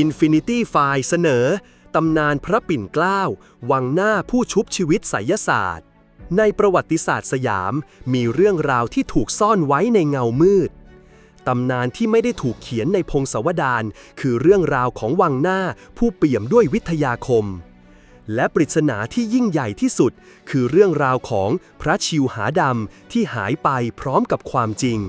Infinity f i l e เสนอ ตำนานพระปิ่นเกล้า วังหน้าผู้ชุบชีวิตไสยศาสตร์ ในประวัติศาสตร์สยามมีเรื่องราวที่ถูกซ่อนไว้ในเงามืด ตำนานที่ไม่ได้ถูกเขียนในพงศาวดารคือเรื่องราวของวังหน้าผู้เปี่ยมด้วยวิทยาคม และปริศนาที่ยิ่งใหญ่ที่สุด คือเรื่องราวของพระชิวหาดำที่หายไปพร้อมกับความจริง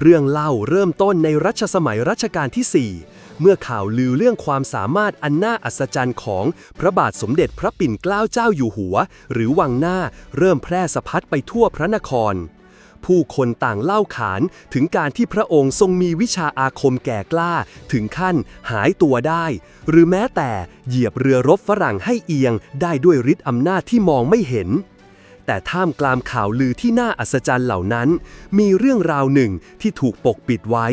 เรื่องเล่าเริ่มต้นในรัชสมัยรัชกาลที่ 4 เมื่อข่าวลือเรื่องความสามารถอันน่าอัศจรรย์ของพระบาทสมเด็จพระปิ่นเกล้าเจ้าอยู่หัว หรือวังหน้าเริ่มแพร่สะพัดไปทั่วพระนคร ผู้คนต่างเล่าขานถึงการที่พระองค์ทรงมีวิชาอาคมแก่กล้า ถึงขั้นหายตัวได้ หรือแม้แต่เหยียบเรือรบฝรั่งให้เอียงได้ด้วยฤทธิ์อำนาจที่มองไม่เห็น แต่ท่ามกลางข่าวลือที่น่าอัศจรรย์เหล่านั้น มีเรื่องราวหนึ่งที่ถูกปกปิดไว้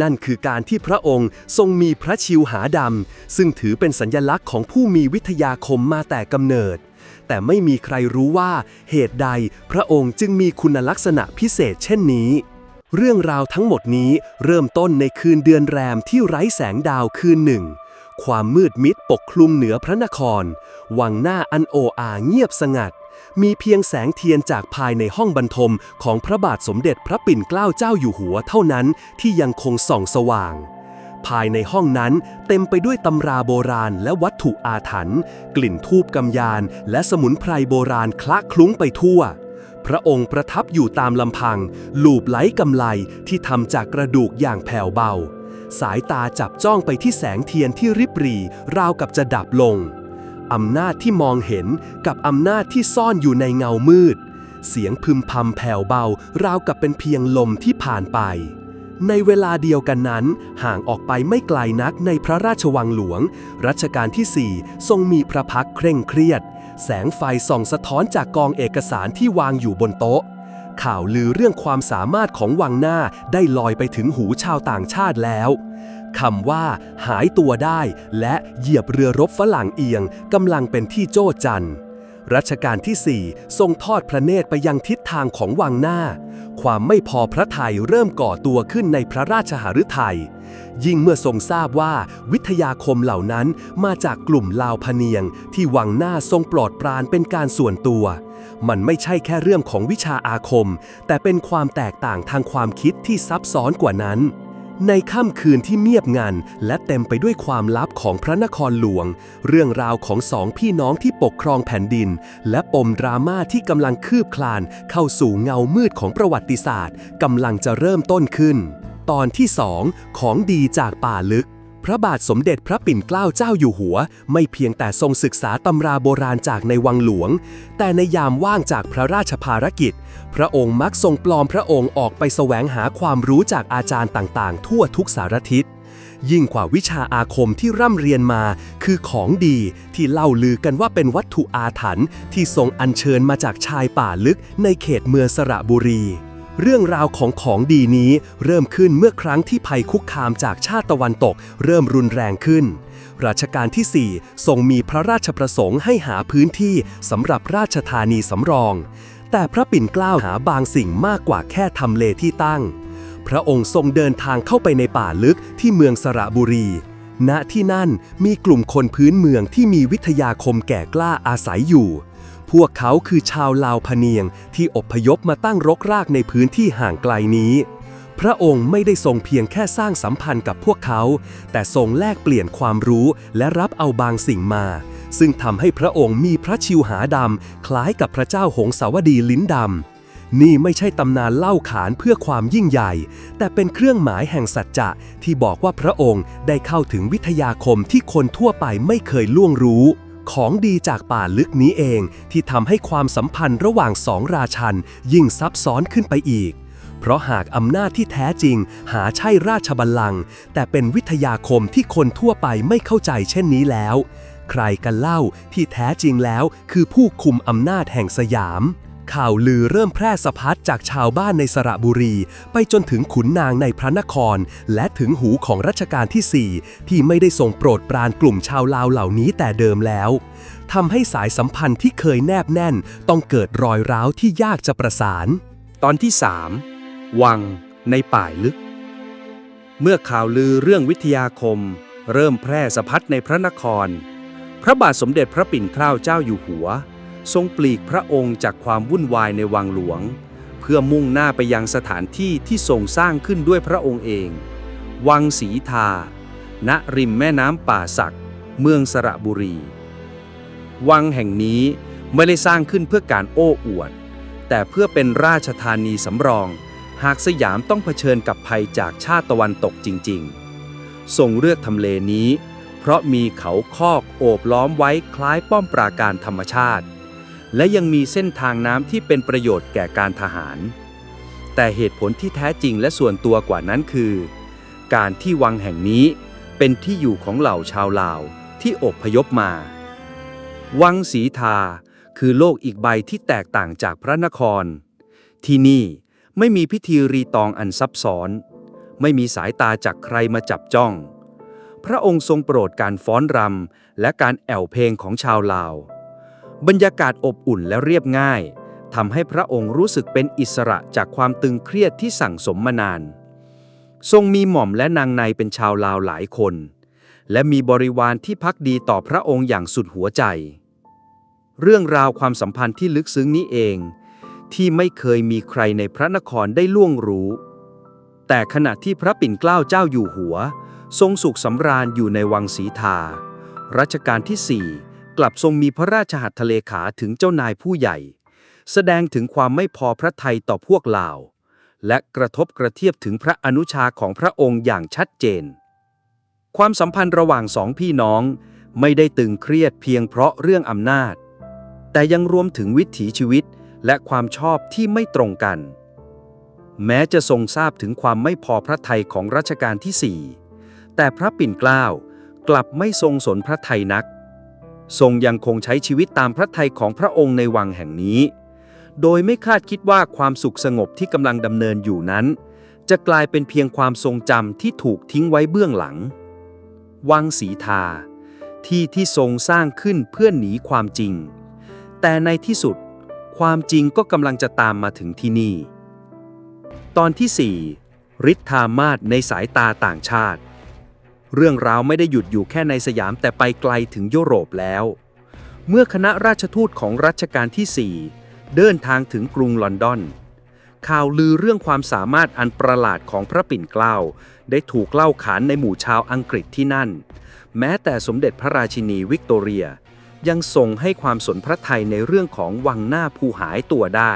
นั่นคือการที่พระองค์ทรงมีพระชิวหาดำ ซึ่งถือเป็นสัญญลักษณ์ของผู้มีวิทยาคมมาแต่กำเนิด แต่ไม่มีใครรู้ว่าเหตุใดพระองค์จึงมีคุณลักษณะพิเศษเช่นนี้เรื่องราวทั้งหมดนี้เริ่มต้นในคืนเดือนแรมที่ไร้แสงดาวคืนหนึ่ง ความมืดมิดปกคลุมเหนือพระนคร วังหน้าอันโออาเงียบสงัด มีเพียงแสงเทียนจากภายในห้องบรรทมของพระบาทสมเด็จพระปิ่นเกล้าเจ้าอยู่หัวเท่านั้นที่ยังคงส่องสว่าง ภายในห้องนั้นเต็มไปด้วยตำราโบราณและวัตถุอาถรรพ์กลิ่นทูบกำยาน และสมุนไพรโบราณคละคลุ้งไปทั่ว พระองค์ประทับอยู่ตามลำพัง ลูบไหลกำไลที่ทำจากกระดูกอย่างแผ่วเบา สายตาจับจ้องไปที่แสงเทียนที่ริบหรี่ราวกับจะดับลง อำนาจที่มองเห็นกับอำนาจที่ซ่อนอยู่ในเงามืด เสียงพึมพำแผ่วเบา ราวกับเป็นเพียงลมที่ผ่านไป ในเวลาเดียวกันนั้น ห่างออกไปไม่ไกลนักในพระราชวังหลวง รัชกาลที่ 4 ทรงมีพระพักเคร่งเครียด แสงไฟส่องสะท้อนจากกองเอกสารที่วางอยู่บนโต๊ะ ข่าวลือเรื่องความสามารถของวังหน้าได้ลอยไปถึงหูชาวต่างชาติแล้ว คำว่า หายตัวได้ และเหยียบเรือรบฝรั่งเอียงกำลังเป็นที่โจ้จันรัชกาลที่ 4 ทรงทอดพระเนตรไปยังทิศทางของวังหน้า ความไม่พอพระทัยเริ่มก่อตัวขึ้นในพระราชหฤทัย ยิ่งเมื่อทรงทราบว่าวิทยาคมเหล่านั้นมาจากกลุ่มลาวพเนียง ที่วังหน้าทรงปลอดปรานเป็นการส่วนตัว มันไม่ใช่แค่เรื่องของวิชาอาคม แต่เป็นความแตกต่างทางความคิดที่ซับซ้อนกว่านั้น ในค่ำคืนที่เงียบงันและเต็มไปด้วยความลับของพระนครหลวง เรื่องราวของสองพี่น้องที่ปกครองแผ่นดิน และปมดราม่าที่กำลังคืบคลาน เข้าสู่เงามืดของประวัติศาสตร์กำลังจะเริ่มต้นขึ้น ตอนที่สองของดีจากป่าลึก พระบาทสมเด็จพระปิ่นเกล้าเจ้าอยู่หัว ไม่เพียงแต่ทรงศึกษาตำราโบราณจากในวังหลวง แต่ในยามว่างจากพระราชภารกิจ พระองค์มักทรงปลอมพระองค์ออกไปแสวงหาความรู้จากอาจารย์ต่างๆ ทั่วทุกสารทิศ ยิ่งกว่าวิชาอาคมที่ร่ำเรียนมา คือของดีที่เล่าลือกันว่าเป็นวัตถุอาถรรพ์ที่ทรงอัญเชิญมาจากชายป่าลึกในเขตเมืองสระบุรี เรื่องราวของของดีนี้เริ่มขึ้นเมื่อครั้งที่ภัยคุกคามจากชาติตะวันตก เริ่มรุนแรงขึ้น รัชกาลที่ 4 ทรงมีพระราชประสงค์ให้หาพื้นที่สำหรับราชธานีสำรอง แต่พระปิ่นเกล้าหาบางสิ่งมากกว่าแค่ทำเลที่ตั้ง พระองค์ทรงเดินทางเข้าไปในป่าลึกที่เมืองสระบุรี ณที่นั่นมีกลุ่มคนพื้นเมืองที่มีวิทยาคมแก่กล้าอาศัยอยู่ พวกเขาคือชาวลาวพเนียงที่อพยพมาตั้งรกรากในพื้นที่ห่างไกลนี้ พระองค์ไม่ได้ทรงเพียงแค่สร้างสัมพันธ์กับพวกเขา แต่ทรงแลกเปลี่ยนความรู้และรับเอาบางสิ่งมา ซึ่งทำให้พระองค์มีพระชิวหาดำคล้ายกับพระเจ้าหงสาวดีลิ้นดำนี่ไม่ใช่ตำนานเล่าขานเพื่อความยิ่งใหญ่ แต่เป็นเครื่องหมายแห่งสัจจะที่บอกว่าพระองค์ได้เข้าถึงวิทยาคมที่คนทั่วไปไม่เคยล่วงรู้ ของดีจากป่าลึกนี้เองที่ทำให้ความสัมพันธ์ระหว่างสองราชันยิ่งซับซ้อนขึ้นไปอีก เพราะหากอำนาจที่แท้จริง หาใช่ราชบัลลังก์แต่เป็นวิทยาคมที่คนทั่วไปไม่เข้าใจเช่นนี้แล้ว ใครกันเล่าที่แท้จริงแล้วคือผู้คุมอำนาจแห่งสยาม ข่าวลือเริ่มแพร่สะพัดจากชาวบ้านในสระบุรี ไปจนถึงขุนนางในพระนคร และถึงหูของรัชกาลที่ 4 ที่ไม่ได้ทรงโปรดปรานกลุ่มชาวลาวเหล่านี้แต่เดิมแล้วทำให้สายสัมพันธ์ที่เคยแนบแน่น ต้องเกิดรอยร้าวที่ยากจะประสาน ตอนที่ 3 วังในป่ายลึก เมื่อข่าวลือเรื่องวิทยาคม เริ่มแพร่สะพัดในพระนคร พระบาทสมเด็จพระปิ่นเกล้าเจ้าอยู่หัว ทรงปลีกพระองค์จากความวุ่นวายในวังหลวง เพื่อมุ่งหน้าไปยังสถานที่ที่ทรงสร้างขึ้นด้วยพระองค์เอง วังศรีทา ณ ริมแม่น้ำป่าสัก เมืองสระบุรี วังแห่งนี้ไม่ได้สร้างขึ้นเพื่อการโอ้อวด แต่เพื่อเป็นราชธานีสำรอง หากสยามต้องเผชิญกับภัยจากชาติตะวันตกจริง ๆ ทรงเลือกทำเลนี้ เพราะมีเขาคอกโอบล้อมไว้คล้ายป้อมปราการธรรมชาติ และยังมีเส้นทางน้ำที่เป็นประโยชน์แก่การทหาร แต่เหตุผลที่แท้จริงและส่วนตัวกว่านั้นคือ การที่วังแห่งนี้เป็นที่อยู่ของเหล่าชาวลาวที่อพยพมา วังศรีทาคือโลกอีกใบที่แตกต่างจากพระนคร ที่นี่ไม่มีพิธีรีตองอันซับซ้อน ไม่มีสายตาจากใครมาจับจ้อง พระองค์ทรงโปรดการฟ้อนรำและการแอวเพลงของชาวลาว บรรยากาศอบอุ่นและเรียบง่ายทำให้พระองค์รู้สึกเป็นอิสระจากความตึงเครียดที่สั่งสมมานาน ทรงมีหม่อมและนางในเป็นชาวลาวหลายคน และมีบริวารที่พักดีต่อพระองค์อย่างสุดหัวใจ เรื่องราวความสัมพันธ์ที่ลึกซึ้งนี้เอง ที่ไม่เคยมีใครในพระนครได้ล่วงรู้ แต่ขณะที่พระปิ่นเกล้าเจ้าอยู่หัว ทรงสุขสำราญอยู่ในวังศรีทา รัชกาลที่สี่ กลับทรงมีพระราชหัตถเลขาถึงเจ้านายผู้ใหญ่ แสดงถึงความไม่พอพระทัยต่อพวกลาว และกระทบกระเทียบถึงพระอนุชาของพระองค์อย่างชัดเจน ความสัมพันธ์ระหว่างสองพี่น้องไม่ได้ตึงเครียดเพียงเพราะเรื่องอำนาจ แต่ยังรวมถึงวิถีชีวิตและความชอบที่ไม่ตรงกัน แม้จะทรงทราบถึงความไม่พอพระทัยของรัชกาลที่สี่แต่พระปิ่นเกล้ากลับไม่ทรงสนพระทัยนัก ทรงยังคงใช้ชีวิตตามพระทัยของพระองค์ในวังแห่งนี้ โดยไม่คาดคิดว่าความสุขสงบที่กำลังดำเนินอยู่นั้น จะกลายเป็นเพียงความทรงจำที่ถูกทิ้งไว้เบื้องหลัง วังศรีทา ที่ที่ทรงสร้างขึ้นเพื่อหนีความจริง แต่ในที่สุด ความจริงก็กำลังจะตามมาถึงที่นี่ ตอนที่ 4 ฤทธามาศในสายตาต่างชาติ เรื่องราวไม่ได้หยุดอยู่แค่ในสยามแต่ไปไกลถึงยุโรปแล้ว เมื่อคณะราชทูตของรัชกาลที่ 4 เดินทางถึงกรุงลอนดอน ข่าวลือเรื่องความสามารถอันประหลาดของพระปิ่นเกล้าได้ถูกเล่าขานในหมู่ชาวอังกฤษที่นั่น แม้แต่สมเด็จพระราชินีวิกตอเรีย ยังทรงให้ความสนพระทัยในเรื่องของวังหน้าภูหายตัวได้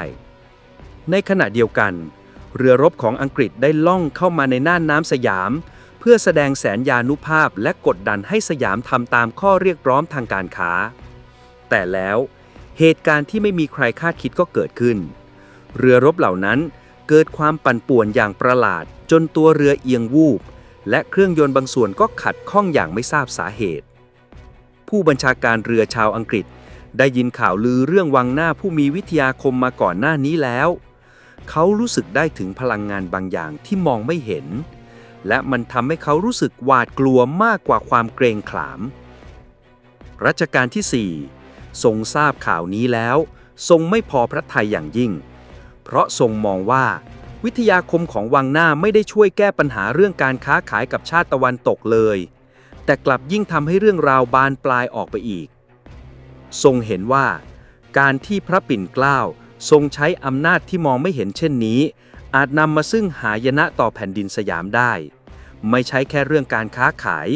ในขณะเดียวกัน เรือรบของอังกฤษได้ล่องเข้ามาในน่านน้ำสยาม พื่อแสดงแสนยานุภาพและกดดันให้สยามทำตามข้อเรียกร้องทางการค้า แต่แล้วเหตุการณ์ที่ไม่มีใครคาดคิดก็เกิดขึ้น เรือรบเหล่านั้นเกิดความปั่นป่วนอย่างประหลาด จนตัวเรือเอียงวูบ และเครื่องยนต์บางส่วนก็ขัดข้องอย่างไม่ทราบสาเหตุ ผู้บัญชาการเรือชาวอังกฤษ ได้ยินข่าวลือเรื่องวังหน้าผู้มีวิทยาคมมาก่อนหน้านี้แล้ว เขารู้สึกได้ถึงพลังงานบางอย่างที่มองไม่เห็น และมันทำให้เขารู้สึกหวาดกลัวมากกว่าความเกรงขาม รัชกาลที่ 4 ทรงทราบข่าวนี้แล้ว ทรงไม่พอพระทัยอย่างยิ่ง เพราะทรงมองว่า วิทยาคมของวังหน้าไม่ได้ช่วยแก้ปัญหาเรื่องการค้าขายกับชาติตะวันตกเลย แต่กลับยิ่งทำให้เรื่องราวบานปลายออกไปอีก ทรงเห็นว่า การที่พระปิ่นเกล้าทรงใช้อำนาจที่มองไม่เห็นเช่นนี้อาจนำมาซึ่งหายนะต่อแผ่นดินสยามได้ ไม่ใช่แค่เรื่องการค้าขาย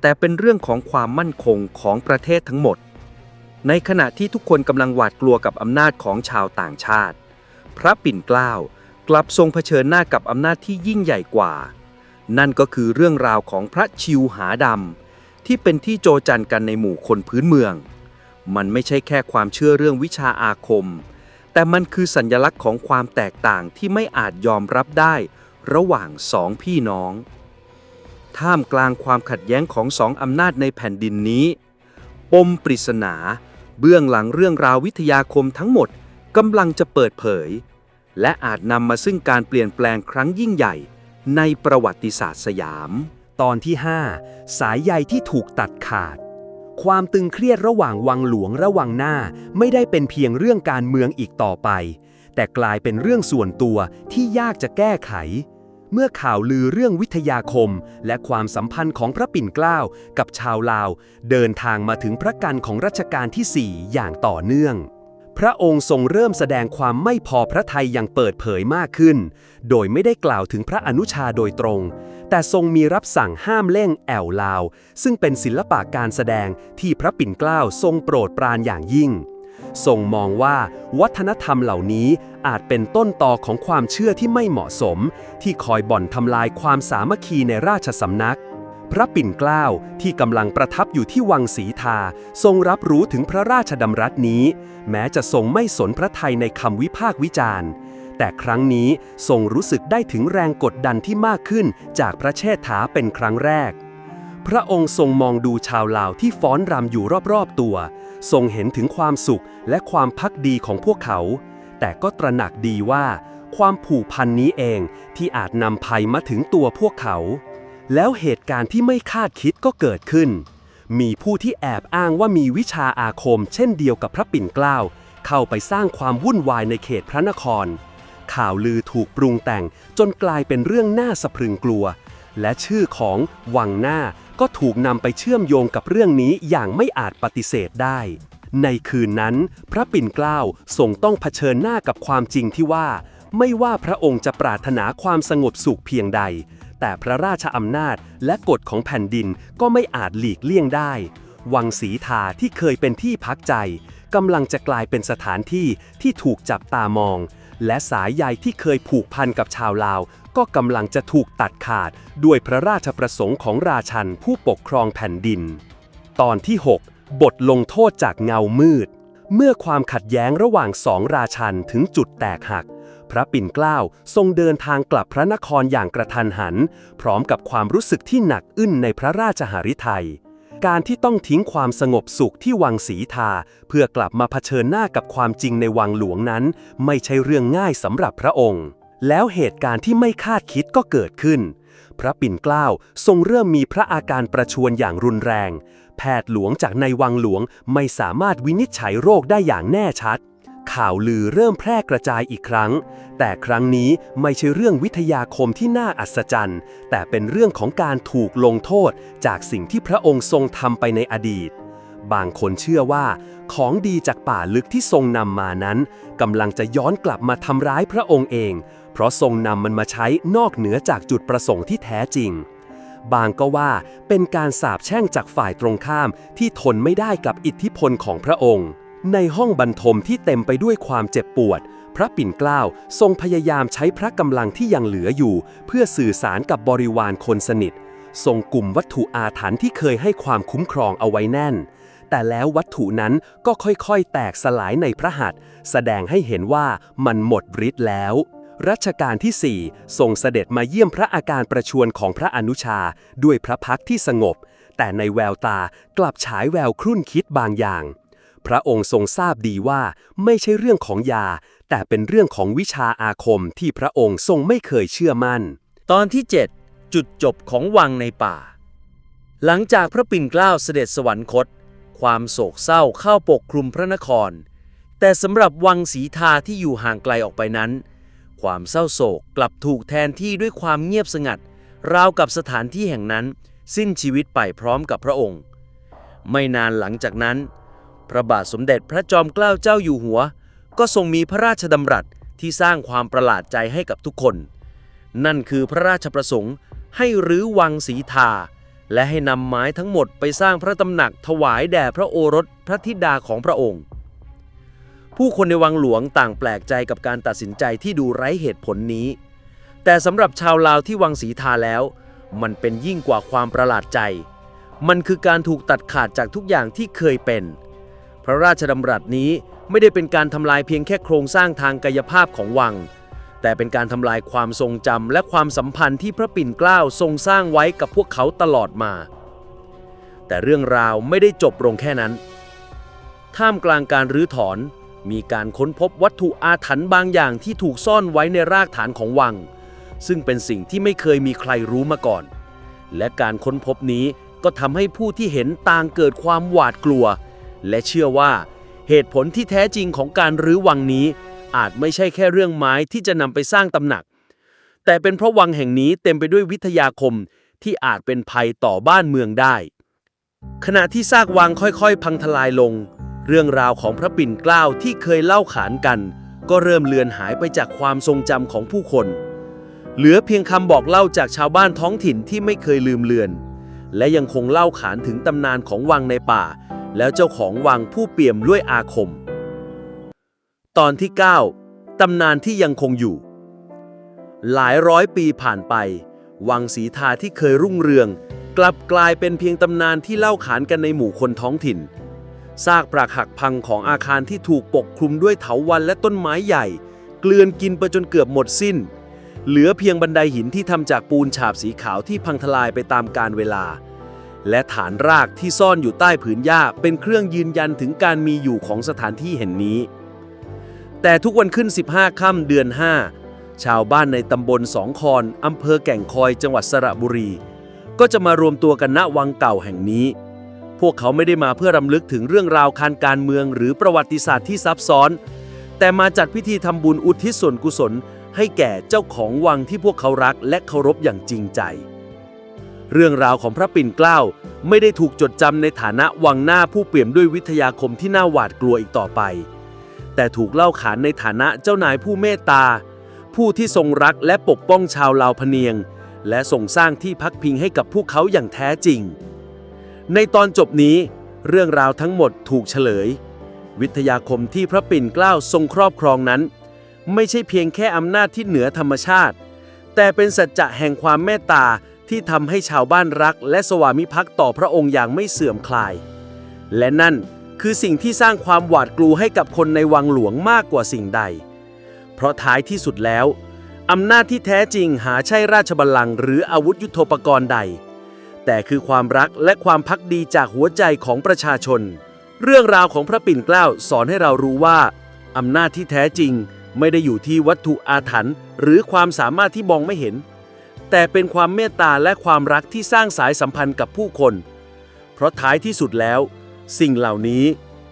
แต่เป็นเรื่องของความมั่นคงของประเทศทั้งหมด ในขณะที่ทุกคนกำลังหวาดกลัวกับอำนาจของชาวต่างชาติ พระปิ่นเกล้ากลับทรงเผชิญหน้ากับอำนาจที่ยิ่งใหญ่กว่า นั่นก็คือเรื่องราวของพระชิวหาดำที่เป็นที่โจจันกันในหมู่คนพื้นเมือง มันไม่ใช่แค่ความเชื่อเรื่องวิชาอาคม แต่มันคือสัญลักษณ์ของความแตกต่างที่ไม่อาจยอมรับได้ระหว่างสองพี่น้อง ท่ามกลางความขัดแย้งของสองอำนาจในแผ่นดินนี้ ปมปริศนา เบื้องหลังเรื่องราววิทยาคมทั้งหมดกำลังจะเปิดเผย และอาจนำมาซึ่งการเปลี่ยนแปลงครั้งยิ่งใหญ่ ในประวัติศาสตร์สยาม ตอนที่ 5 สายใยที่ถูกตัดขาด ความตึงเครียดระหว่างวังหลวงระวังหน้า ไม่ได้เป็นเพียงเรื่องการเมืองอีกต่อไป แต่กลายเป็นเรื่องส่วนตัวที่ยากจะแก้ไข เมื่อข่าวลือเรื่องวิทยาคม และความสัมพันธ์ของพระปิ่นเกล้ากับชาวลาว เดินทางมาถึงพระกันของรัชกาลที่ 4 อย่างต่อเนื่อง พระองค์ทรงเริ่มแสดงความไม่พอพระทัยอย่างเปิดเผยมากขึ้น โดยไม่ได้กล่าวถึงพระอนุชาโดยตรง แต่ทรงมีรับสั่งห้ามเล่งแอวลาว ซึ่งเป็นศิลปะการแสดงที่พระปิ่นเกล้าทรงโปรดปรานอย่างยิ่ง ทรงมองว่าวัฒนธรรมเหล่านี้อาจเป็นต้นตอของความเชื่อที่ไม่เหมาะสม ที่คอยบ่อนทำลายความสามัคคีในราชสำนัก พระปิ่นเกล้าที่กำลังประทับอยู่ที่วังศรีทา ทรงรับรู้ถึงพระราชดำรัสนี้ แม้จะทรงไม่สนพระไทยในคำวิพากษ์วิจารณ์ แต่ครั้งนี้ทรงรู้สึกได้ถึงแรงกดดันที่มากขึ้นจากพระเชษฐาเป็นครั้งแรก พระองค์ทรงมองดูชาวลาวที่ฟ้อนรำอยู่รอบๆตัว ทรงเห็นถึงความสุขและความพักดีของพวกเขา แต่ก็ตระหนักดีว่า ความผูกพันนี้เองที่อาจนำภัยมาถึงตัวพวกเขา แล้วเหตุการณ์ที่ไม่คาดคิดก็เกิดขึ้น มีผู้ที่แอบอ้างว่ามีวิชาอาคม เช่นเดียวกับพระปิ่นเกล้า เข้าไปสร้างความวุ่นวายในเขตพระนคร ข่าวลือถูกปรุงแต่งจนกลายเป็นเรื่องน่าสะพรึงกลัว และชื่อของวังหน้า ก็ถูกนำไปเชื่อมโยงกับเรื่องนี้อย่างไม่อาจปฏิเสธได้ ในคืนนั้น พระปิ่นเกล้าทรงต้องเผชิญหน้ากับความจริงที่ว่า ไม่ว่าพระองค์จะปรารถนาความสงบสุขเพียงใด แต่พระราชอำนาจและกฎของแผ่นดินก็ไม่อาจหลีกเลี่ยงได้ วังสีทาที่เคยเป็นที่พักใจกำลังจะกลายเป็นสถานที่ที่ถูกจับตามอง และสายใยที่เคยผูกพันกับชาวลาว ก็กำลังจะถูกตัดขาดด้วยพระราชประสงค์ของราชันผู้ปกครองแผ่นดิน ตอนที่ 6 บทลงโทษจากเงามืด เมื่อความขัดแย้งระหว่างสองราชันถึงจุดแตกหัก พระปิ่นเกล้าทรงเดินทางกลับพระนครอย่างกระทันหัน พร้อมกับความรู้สึกที่หนักอึ้นในพระราชหฤทัย การที่ต้องทิ้งความสงบสุขที่วังสีทา เพื่อกลับมาเผชิญหน้ากับความจริงในวังหลวงนั้น ไม่ใช่เรื่องง่ายสำหรับพระองค์ แล้วเหตุการณ์ที่ไม่คาดคิดก็เกิดขึ้น พระปิ่นเกล้าทรงเริ่มมีพระอาการประชวนอย่างรุนแรง แพทย์หลวงจากในวังหลวงไม่สามารถวินิจฉัยโรคได้อย่างแน่ชัด ข่าวลือเริ่มแพร่กระจายอีกครั้ง แต่ครั้งนี้ไม่ใช่เรื่องวิทยาคมที่น่าอัศจรรย์ แต่เป็นเรื่องของการถูกลงโทษจากสิ่งที่พระองค์ทรงทำไปในอดีต บางคนเชื่อว่า ของดีจากป่าลึกที่ทรงนำมานั้นกำลังจะย้อนกลับมาทำร้ายพระองค์เอง เพราะทรงนำมันมาใช้นอกเหนือจากจุดประสงค์ที่แท้จริงบางก็ว่าเป็นการสาบแช่งจากฝ่ายตรงข้ามที่ทนไม่ได้กับอิทธิพลของพระองค์ ในห้องบรรทมที่เต็มไปด้วยความเจ็บปวด พระปิ่นเกล้าทรงพยายามใช้พระกำลังที่ยังเหลืออยู่ เพื่อสื่อสารกับบริวารคนสนิท ทรงกลุ่มวัตถุอาถรรพ์ที่เคยให้ความคุ้มครองเอาไว้แน่น แต่แล้ววัตถุนั้นก็ค่อยๆ แตกสลายในพระหัตถ์แสดงให้เห็นว่ามันหมดฤทธิ์แล้วรัชกาลที่ 4 ทรงเสด็จมาเยี่ยมพระอาการประชวรของพระอนุชา ด้วยพระพักที่สงบ แต่ในแววตากลับฉายแววครุ่นคิดบางอย่าง พระองค์ทรงทราบดีว่าไม่ใช่เรื่องของยา แต่เป็นเรื่องของวิชาอาคมที่พระองค์ทรงไม่เคยเชื่อมั่น ตอนที่ 7 จุดจบของวังในป่า หลังจากพระปิ่นเกล้าเสด็จสวรรคต ความโศกเศร้าเข้าปกคลุมพระนคร แต่สำหรับวังสีทาที่อยู่ห่างไกลออกไปนั้น ความเศร้าโศกกลับถูกแทนที่ด้วยความเงียบสงัด ราวกับสถานที่แห่งนั้น สิ้นชีวิตไปพร้อมกับพระองค์ ไม่นานหลังจากนั้น พระบาทสมเด็จพระจอมเกล้าเจ้าอยู่หัว ก็ทรงมีพระราชดำรัสที่สร้างความประหลาดใจให้กับทุกคน นั่นคือพระราชประสงค์ให้รื้อวังสีทา และให้นำไม้ทั้งหมดไปสร้างพระตำหนักถวายแด่พระโอรสพระธิดาของพระองค์ ผู้คนในวังหลวงต่างแปลกใจกับการตัดสินใจที่ดูไร้เหตุผลนี้ แต่สำหรับชาวลาวที่วังสีทาแล้ว มันเป็นยิ่งกว่าความประหลาดใจ มันคือการถูกตัดขาดจากทุกอย่างที่เคยเป็น พระราชดำรัสนี้ไม่ได้เป็นการทำลายเพียงแค่โครงสร้างทางกายภาพของวัง แต่เป็นการทำลายความทรงจำและความสัมพันธ์ที่พระปิ่นเกล้าทรงสร้างไว้กับพวกเขาตลอดมา แต่เรื่องราวไม่ได้จบลงแค่นั้น ท่ามกลางการรื้อถอน มีการค้นพบวัตถุอาถรรพ์บางอย่างที่ถูกซ่อนไว้ในรากฐานของวัง ซึ่งเป็นสิ่งที่ไม่เคยมีใครรู้มาก่อน และการค้นพบนี้ก็ทำให้ผู้ที่เห็นต่างเกิดความหวาดกลัว และเชื่อว่า เหตุผลที่แท้จริงของการรื้อวังนี้ อาจไม่ใช่แค่เรื่องไม้ที่จะนำไปสร้างตำหนัก แต่เป็นเพราะวังแห่งนี้เต็มไปด้วยวิทยาคมที่อาจเป็นภัยต่อบ้านเมืองได้ ขณะที่ซากวังค่อยๆ พังทลายลง เรื่องราวของพระปิ่นเกล้าที่เคยเล่าขานกัน ก็เริ่มเลือนหายไปจากความทรงจำของผู้คน เหลือเพียงคำบอกเล่าจากชาวบ้านท้องถิ่นที่ไม่เคยลืมเลือน และยังคงเล่าขานถึงตำนานของวังในป่า แล้วเจ้าของวังผู้เปี่ยมด้วยอาคม ตอนที่ 9 ตำนานที่ยังคงอยู่ หลายร้อยปีผ่านไป วังสีทาที่เคยรุ่งเรือง กลับกลายเป็นเพียงตำนานที่เล่าขานกันในหมู่คนท้องถิ่นซากปรักหักพังของอาคารที่ถูกปกคลุมด้วยเถาวัลย์และต้นไม้ใหญ่ เกลื่อนกินไปจนเกือบหมดสิ้น เหลือเพียงบันไดหินที่ทำจากปูนฉาบสีขาวที่พังทลายไปตามกาลเวลา และฐานรากที่ซ่อนอยู่ใต้ผืนหญ้าเป็นเครื่องยืนยันถึงการมีอยู่ของสถานที่แห่งนี้ แต่ทุกวันขึ้น 15 ค่ำเดือน 5 ชาวบ้านในตำบลสองคอนอำเภอแก่งคอยจังหวัดสระบุรี ก็จะมารวมตัวกันณวังเก่าแห่งนี้ พวกเขาไม่ได้มาเพื่อรำลึกถึงเรื่องราวการการเมืองหรือประวัติศาสตร์ที่ซับซ้อน แต่มาจัดพิธีทำบุญอุทิศส่วนกุศล ให้แก่เจ้าของวังที่พวกเขารักและเคารพอย่างจริงใจ เรื่องราวของพระปิ่นเกล้าไม่ได้ถูกจดจำในฐานะวังหน้าผู้เปี่ยมด้วยวิทยาคมที่น่าหวาดกลัวอีกต่อไป แต่ถูกเล่าขานในฐานะเจ้านายผู้เมตตา ผู้ที่ทรงรักและปกป้องชาวลาวพเนียง และทรงสร้างที่พักพิงให้กับพวกเขาอย่างแท้จริง ในตอนจบนี้ เรื่องราวทั้งหมดถูกเฉลย วิทยาคมที่พระปิ่นเกล้าทรงครอบครองนั้น ไม่ใช่เพียงแค่อำนาจที่เหนือธรรมชาติ แต่เป็นสัจจะแห่งความเมตตา ที่ทำให้ชาวบ้านรัก และสวามิภักดิ์ต่อพระองค์อย่างไม่เสื่อมคลาย และนั่นคือสิ่งที่สร้างความหวาดกลัวให้กับคนในวังหลวงมากกว่าสิ่งใด เพราะท้ายที่สุดแล้วอำนาจที่แท้จริงหาใช่ราชบัลลังก์หรืออาวุธยุโทโธปกรณ์ใด แต่คือความรักและความพักดีจากหัวใจของประชาชน เรื่องราวของพระปิ่นเกล้าสอนให้เรารู้ว่าอำนาจที่แท้จริงไม่ได้อยู่ที่วัตถุอาถรรพ์หรือความสามารถที่มองไม่เห็น แต่เป็นความเมตตาและความรักที่สร้างสายสัมพันธ์กับผู้คน เพราะท้ายที่สุดแล้ว สิ่งเหล่านี้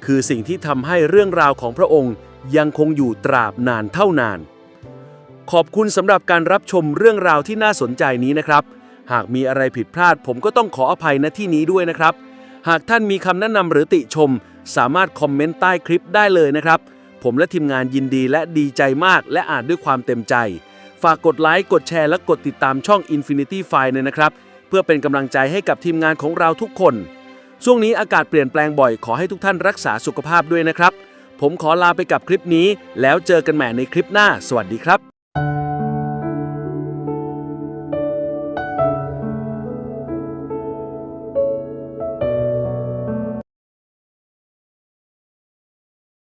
คือสิ่งที่ทำให้เรื่องราวของพระองค์ยังคงอยู่ตราบนานเท่านาน ขอบคุณสำหรับการรับชมเรื่องราวที่น่าสนใจนี้นะครับ หากมีอะไรผิดพลาด ผมก็ต้องขออภัยณที่นี้ด้วยนะครับ หากท่านมีคำแนะนำหรือติชม สามารถคอมเมนต์ใต้คลิปได้เลยนะครับ ผมและทีมงานยินดีและดีใจมาก และอ่านด้วยความเต็มใจ ฝากกดไลค์ กดแชร์ และกดติดตามช่อง Infinity File เลยนะครับ เพื่อเป็นกำลังใจให้กับทีมงานของเราทุกคน ช่วงนี้อากาศเปลี่ยนแปลงบ่อย ขอให้ทุกท่านรักษาสุขภาพด้วยนะครับ ผมขอลาไปกับคลิปนี้ แล้วเจอกันใหม่ในคลิปหน้า สวัสดีครับ